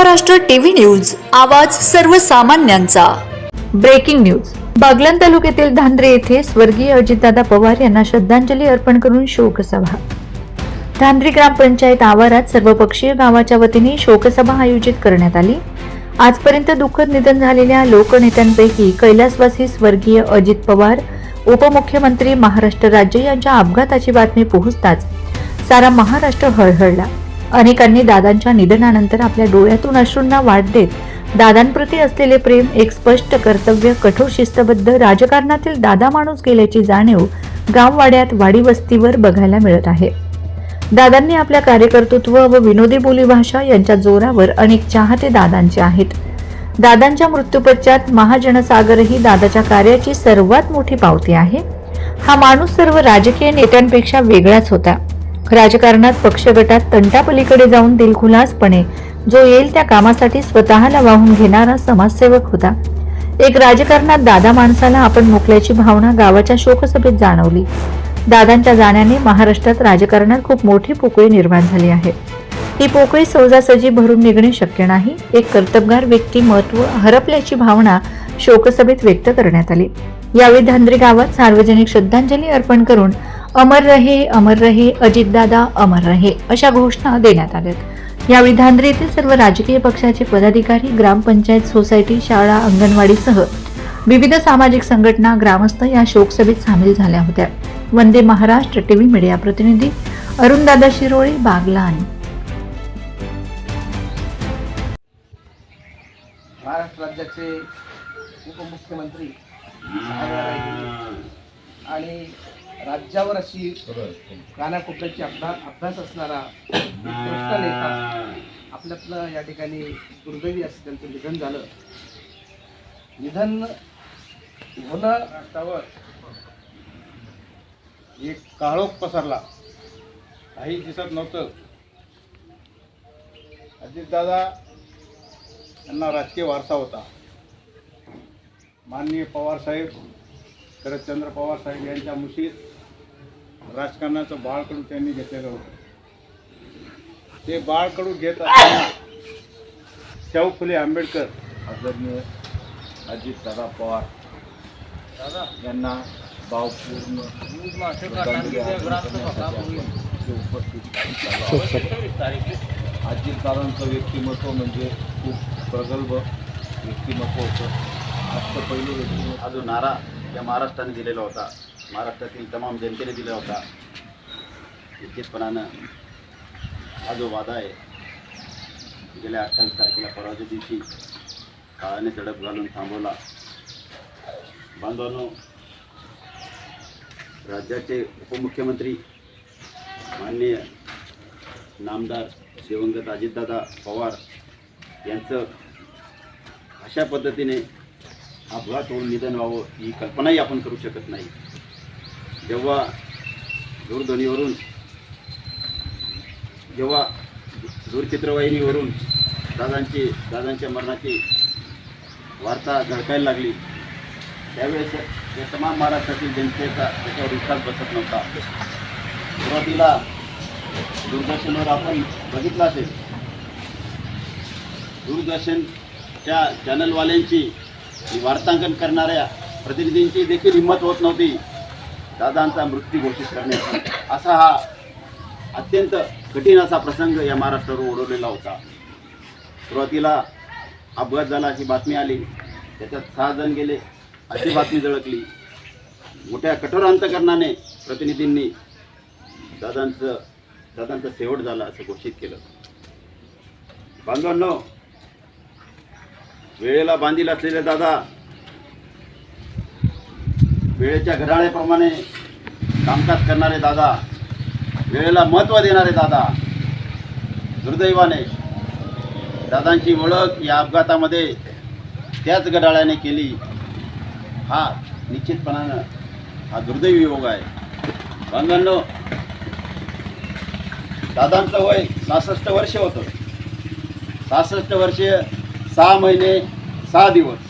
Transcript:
Maharashtra TV news आवाज सर्वसामान्यांचा. Breaking news. बागलन तालुक्यातील धांद्रे येथे स्वर्गीय अजितदादा पवार यांना श्रद्धांजली अर्पण करून शोकसभा. धांद्री ग्रामपंचायत आवारात सर्वपक्षीय गावाच्या वतीने शोकसभा आयोजित करण्यात आली. आजपर्यंत दुःखद निधन झालेल्या लोकनेत्यांपैकी कैलासवासी स्वर्गीय अजित पवार उपमुख्यमंत्री महाराष्ट्र राज्य यांच्या अपघाताची बातमी पोहोचताच सारा महाराष्ट्र हळहळला. अनेकांनी दादांच्या निधनानंतर आपल्या डोळ्यातून अश्रूंना वाट देत दादांप्रती असलेले प्रेम एक स्पष्ट कर्तव्य कठोर शिस्तबद्ध राजकारणातील दादा माणूस गेल्याची जाणीव गाववाड्यात वाडी वस्तीवर बघायला मिळत आहे. दादांनी आपल्या कार्यकर्तृत्व व विनोदी बोलीभाषा यांच्या जोरावर अनेक चाहते दादांचे आहेत. दादांच्या मृत्यूपश्चात महाजनसागरही दादाच्या कार्याची सर्वात मोठी पावती आहे. हा माणूस सर्व राजकीय नेत्यांपेक्षा वेगळाच होता. राजकारणात पक्षगटात तंटापलीकडे जाऊन दिलखुलासपणे जो येईल त्या कामासाठी स्वतःला वाहून घेणारा समाजसेवक होता. एक राजकारणात दादा माणसाला आपण मुकल्याची भावना गावाच्या शोकसभेत जाणवली. दादांच्या जाण्याने महाराष्ट्रात राजकारणात खूप मोठी पोकळी निर्माण झाली आहे. ही पोकळी सहजासहजी भरून निघणे शक्य नाही एक कर्तबगार व्यक्तिमत्व हरपल्याची भावना शोकसभेत व्यक्त करण्यात आली. यावेळी धांद्री गावात सार्वजनिक श्रद्धांजली अर्पण करून अमर रहे अमर रहे अजितदादा अमर रहे अशा घोषणा देण्यात आल्यात. यावेळी धांद्रे येथील सर्व राजकीय पक्षाचे पदाधिकारी ग्रामपंचायत सोसायटी शाळा अंगणवाडीसह विविध सामाजिक संघटना ग्रामस्थ या शोकसभेत सामील झाल्या होत्या. वंदे महाराष्ट्र टीव्ही मीडिया प्रतिनिधी अरुणदादा शिरोळे बागलान. महाराष्ट्र राज्याचे उपमुख्यमंत्री आणि राज्यावर अशी कानाकोपऱ्याची अभ्यास अभ्यास असणारा एक ज्येष्ठ नेता आपल्यातलं या ठिकाणी दुर्दैवी असं त्यांचं निधन झालं. निधन होणं राष्ट्रावर एक काळोख पसरला. काही दिसत नव्हतं. अजितदादा यांना राजकीय वारसा होता. माननीय पवारसाहेब शरदचंद्र पवारसाहेब यांच्या मुशीत राजकारणाचं बाळकडू त्यांनी घेतलेलं होतं. ते बाळकडू घेत असताना शाहू फुले आंबेडकर आदरणीय अजितदादा पवार यांना भावपूर्ण उपस्थित आहोत. अजितदादांचं व्यक्तिमत्व म्हणजे खूप प्रगल्भ व्यक्तिमत्व होतं. अष्टपैलू व्यक्तिमत्व. हा जो नारा या महाराष्ट्राने दिलेला होता महाराष्ट्रातील तमाम जनतेने दिला होता. निश्चितपणानं हा जो वादा आहे. गेल्या अठ्ठावीस तारखेला परवाच्या दिवशी काळाने झडप घालून थांबवला. बांधवांनो राज्याचे उपमुख्यमंत्री माननीय नामदार दिवंगत अजितदादा पवार यांचं अशा पद्धतीने अपघात होऊन निधन व्हावं ही कल्पनाही आपण करू शकत नाही. जेव्हा दूरध्वनीवरून जेव्हा दूरचित्रवाहिनीवरून दादांची दादांच्या मरणाची वार्ता झळकायला लागली त्यावेळेस या तमाम महाराष्ट्रातील जनतेचा त्याच्यावर विश्वास बसत नव्हता. सुरुवातीला दूरदर्शनवर आपण बघितलं असेल दूरदर्शनच्या चॅनलवाल्यांची वार्तांकन करणाऱ्या प्रतिनिधींची देखील हिंमत होत नव्हती. दादांचा मृत्यू घोषित करण्याची असा हा अत्यंत कठीण असा प्रसंग या महाराष्ट्रावर ओढवलेला होता. सुरुवातीला अपघात झाला अशी बातमी आली त्याच्यात सहा जण गेले अशी बातमी झळकली. मोठ्या कठोर अंतकरणाने प्रतिनिधींनी दादांचं दादांचा शेवट झाला असं घोषित केलं. बांधवांनो वेळेला बांधील असलेले दादा वेळेच्या घड्याळेप्रमाणे कामकाज करणारे दादा वेळेला महत्त्व देणारे दादा दुर्दैवाने दादांची ओळख या अपघातामध्ये त्याच घडाळ्याने केली. हा निश्चितपणानं हा दुर्दैवी योग आहे. बांधवांनो दादांचं वय सहासष्ट वर्ष होतं. सहासष्ट वर्षे सहा महिने सहा दिवस.